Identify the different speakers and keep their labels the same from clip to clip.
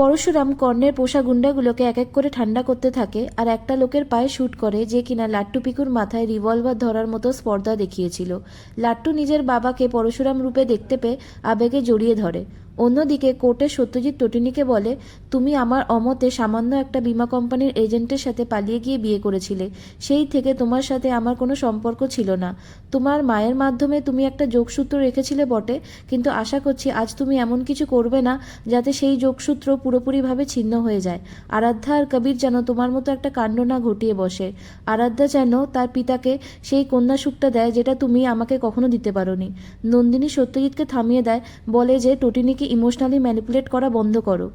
Speaker 1: পরশুরাম কর্ণের পোষা গুন্ডাগুলোকে এক এক করে ঠান্ডা করতে থাকে আর একটা লোকের পায়ে শ্যুট করে যে কিনা লাট্টু পিকুর মাথায় রিভলভার ধরার মতো স্পর্ধা দেখিয়েছিল। লাট্টু নিজের বাবাকে পরশুরাম রূপে দেখতে পেয়ে আবেগে জড়িয়ে ধরে। অন্যদিকে কোর্টে সত্যজিৎ টটিনিকে বলে, তুমি আমার অমতে সামান্য একটা বীমা কোম্পানির এজেন্টের সাথে পালিয়ে গিয়ে বিয়ে করেছিলে। সেই থেকে তোমার সাথে আমার কোনো সম্পর্ক ছিল না। তোমার মায়ের মাধ্যমে তুমি একটা যোগসূত্র রেখেছিলে বটে, কিন্তু আশা করছি আজ তুমি এমন কিছু করবে না যাতে সেই যোগসূত্র পুরোপুরিভাবে ছিন্ন হয়ে যায়। আরাধ্যা আর কবির যেন তোমার মতো একটা কাণ্ড না ঘটিয়ে বসে। আরাধ্যা যেন তার পিতাকে সেই কন্যা সুখটা দেয় যেটা তুমি আমাকে কখনো দিতে পারোনি। নন্দিনী সত্যজিৎকে থামিয়ে দেয়, বলে যে টটিনিকে ইমোশনালি ম্যানিপুলেট করা বন্ধ করো।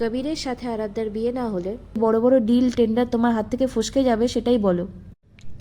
Speaker 1: কবিরের সাথে আরাধ্যার বিয়ে না হলে বড় বড় ডিল টেন্ডার তোমার হাত থেকে ফসকে যাবে সেটাই বলো।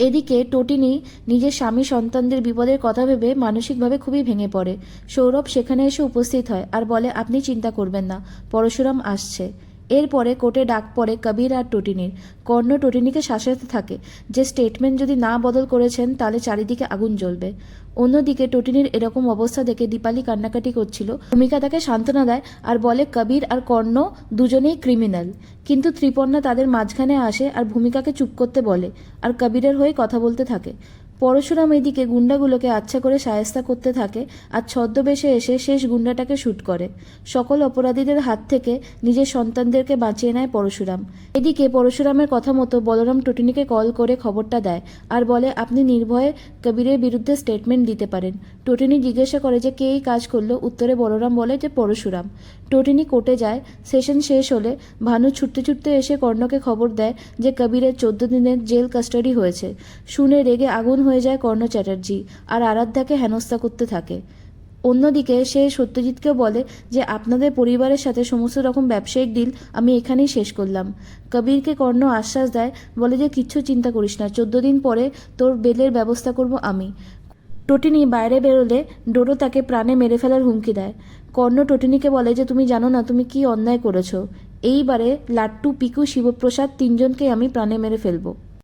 Speaker 1: এদিকে টোটিনি নিজের স্বামী সন্তানদের বিপদের কথা ভেবে মানসিকভাবে খুবই ভেঙে পড়ে। সৌরভ সেখানে এসে উপস্থিত হয় আর বলে, আপনি চিন্তা করবেন না, পরশুরাম আসছে। এরপরে কোর্টে ডাক পড়ে কবির আর টটিনির। কর্ণ টটিনিকে শাসাতে থাকে। যে স্টেটমেন্ট যদি না বদল করেছেন, তাহলে চারিদিকে আগুন জ্বলবে। অন্যদিকে টটিনির এরকম অবস্থা দেখে দীপালি কান্নাকাটি করছিল। ভূমিকা তাকে সান্ত্বনা দেয় আর বলে, কবির আর কর্ণ দুজনেই ক্রিমিনাল কিন্তু ত্রিপর্ণা তাদের মাঝখানে আসে আর ভূমিকাকে চুপ করতে বলে আর কবিরের হয়ে কথা বলতে থাকে। পরশুরাম এদিকে গুন্ডাগুলোকে আচ্ছা করে সায়স্তা করতে থাকে আর ছদ্মবেশে এসে শেষ গুন্ডাটাকে শ্যুট করে। সকল অপরাধীদের হাত থেকে নিজের সন্তানদেরকে বাঁচিয়ে নেয় পরশুরাম। এদিকে পরশুরামের কথা মতো বলরাম টটিনিকে কল করে খবরটা দেয় আর বলে, আপনি নির্ভয়ে কবিরের বিরুদ্ধে স্টেটমেন্ট দিতে পারেন। টটিনি জিজ্ঞাসা করে যে, কে এই কাজ করল? উত্তরে বলরাম বলে যে, পরশুরাম। টটিনি কোর্টে যায়, সেশন শেষ হলে ভানু ছুটতে ছুটতে এসে কর্ণকে খবর দেয় যে, কবিরের চোদ্দ দিনের জেল কাস্টাডি হয়েছে। শুনে রেগে আগুন হয়ে যায় কর্ণ চ্যাটার্জি আর আরাধ্যাকে হেনস্থা করতে থাকে। অন্যদিকে সে সত্যজিৎকে বলে যে, আপনাদের পরিবারের সাথে সমস্ত রকম ব্যবসায়িক ডিল আমি এখানেই শেষ করলাম। কবিরকে কর্ণ আশ্বাস দেয়, বলে যে, কিচ্ছু চিন্তা করিস না, চোদ্দ দিন পরে তোর বেলের ব্যবস্থা করব আমি। টটিনি বাইরে বেরোলে ডোডো তাকে প্রাণে মেরে ফেলার হুমকি দেয়। কর্ণ টটিনিকে বলে যে, তুমি জানো না তুমি কি অন্যায় করেছ? এইবারে লাট্টু, পিকু, শিবপ্রসাদ তিনজনকে আমি প্রাণে মেরে ফেলব।